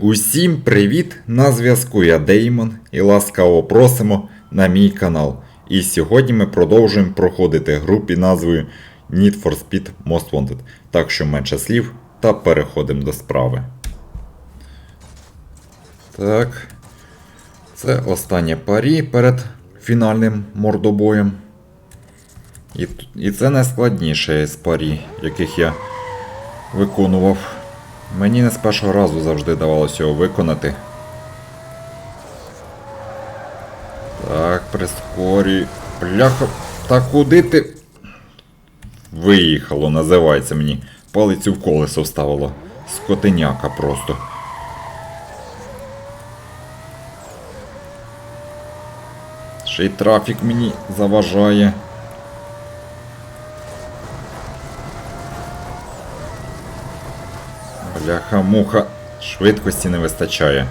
Усім привіт! На зв'язку я Деймон і ласкаво просимо на мій канал. І сьогодні ми продовжуємо проходити гру під назвою Need for Speed Most Wanted. Так що менше слів та переходимо до справи. Так. Це останнє парі перед фінальним мордобоєм. І, і це найскладніше з парі, яких я виконував. Мені не з першого разу завжди давалося його виконати. Так, прискорюй. Бляха. Та куди ти? Виїхало, називається мені. Палицю в колесо вставило. Скотиняка просто. Ще й трафік мені заважає. Бляха-муха, швидкості не вистачає.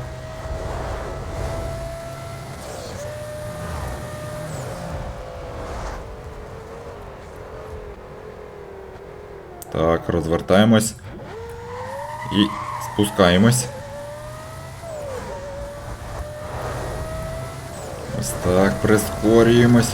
Так, розвертаємось. І спускаємось. Ось так, прискорюємось.